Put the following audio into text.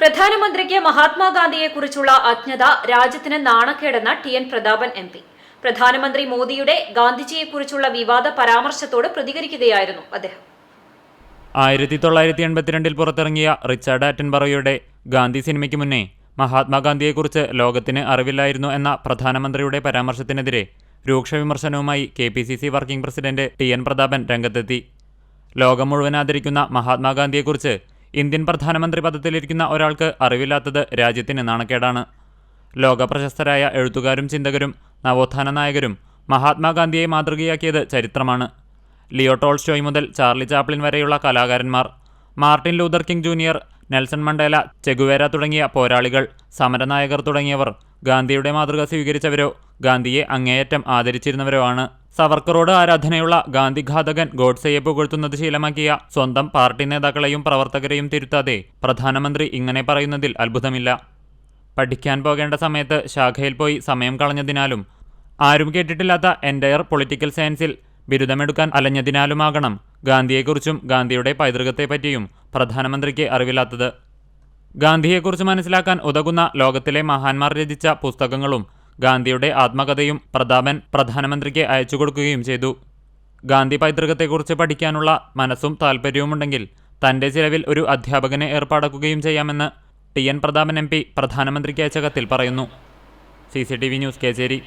പ്രധാനമന്ത്രിക്ക് മഹാത്മാഗാന്ധിയെക്കുറിച്ചുള്ള അജ്ഞത രാജ്യത്തിന് നാണക്കേടെന്ന T N Prathapan M P. പ്രധാനമന്ത്രി മോദിയുടെ ഗാന്ധിജിയെക്കുറിച്ചുള്ള വിവാദ പരാമർശത്തോട് പ്രതികരിക്കുകയായിരുന്നു അദ്ദേഹം. ആയിരത്തി തൊള്ളായിരത്തി എൺപത്തിരണ്ടിൽ പുറത്തിറങ്ങിയ റിച്ചാർഡ് ആറ്റൻബറോയുടെ ഗാന്ധി സിനിമയ്ക്ക് മുന്നേ മഹാത്മാഗാന്ധിയെക്കുറിച്ച് ലോകത്തിന് അറിവില്ലായിരുന്നു എന്ന പ്രധാനമന്ത്രിയുടെ പരാമർശത്തിനെതിരെ രൂക്ഷ വിമർശനവുമായി K P C C working president T N Prathapan രംഗത്തെത്തി. ലോകം മുഴുവൻ ആദരിക്കുന്ന മഹാത്മാഗാന്ധിയെക്കുറിച്ച് ഇന്ത്യൻ പ്രധാനമന്ത്രി പദത്തിലിരിക്കുന്ന ഒരാൾക്ക് അറിവില്ലാത്തത് രാജ്യത്തിന് നാണക്കേടാണ്. ലോകപ്രശസ്തരായ എഴുത്തുകാരും ചിന്തകരും നവോത്ഥാന നായകരും മഹാത്മാഗാന്ധിയെ മാതൃകയാക്കിയത് ചരിത്രമാണ്. ലിയോ ടോൾസ്റ്റോയ് മുതൽ ചാർലി ചാപ്ലിൻ വരെയുള്ള കലാകാരന്മാർ Martin Luther King Junior Nelson Mandela Che Guevara തുടങ്ങിയ പോരാളികൾ സമരനായകർ തുടങ്ങിയവർ ഗാന്ധിയുടെ മാതൃക സ്വീകരിച്ചവരോ ഗാന്ധിയെ അങ്ങേയറ്റം ആദരിച്ചിരുന്നവരോ ആണ്. സവർക്കറോട് ആരാധനയുള്ള ഗാന്ധിഘാതകൻ ഗോഡ്സെയെ പുകഴ്ത്തുന്നത് ശീലമാക്കിയ സ്വന്തം പാർട്ടി നേതാക്കളെയും പ്രവർത്തകരെയും തിരുത്താതെ പ്രധാനമന്ത്രി ഇങ്ങനെ പറയുന്നതിൽ അത്ഭുതമില്ല. പഠിക്കാൻ പോകേണ്ട സമയത്ത് ശാഖയിൽ പോയി സമയം കളഞ്ഞതിനാലും ആരും കേട്ടിട്ടില്ലാത്ത എന്റയർ പൊളിറ്റിക്കൽ സയൻസിൽ ബിരുദമെടുക്കാൻ അലഞ്ഞതിനാലുമാകണം ഗാന്ധിയെക്കുറിച്ചും ഗാന്ധിയുടെ പൈതൃകത്തെപ്പറ്റിയും പ്രധാനമന്ത്രിക്ക് അറിവില്ലാത്തത്. ഗാന്ധിയെക്കുറിച്ച് മനസ്സിലാക്കാൻ ഉതകുന്ന ലോകത്തിലെ മഹാന്മാർ രചിച്ച പുസ്തകങ്ങളും ഗാന്ധിയുടെ ആത്മകഥയും പ്രതാപൻ പ്രധാനമന്ത്രിക്ക് അയച്ചു കൊടുക്കുകയും ചെയ്തു. ഗാന്ധി പൈതൃകത്തെക്കുറിച്ച് പഠിക്കാനുള്ള മനസ്സും താൽപ്പര്യവുമുണ്ടെങ്കിൽ തന്റെ ചിലവിൽ ഒരു അധ്യാപകനെ ഏർപ്പാടാക്കുകയും ചെയ്യാമെന്ന് T N Prathapan M P പ്രധാനമന്ത്രിക്ക് അയച്ച കത്തിൽ പറയുന്നു. C C T V news Kechery.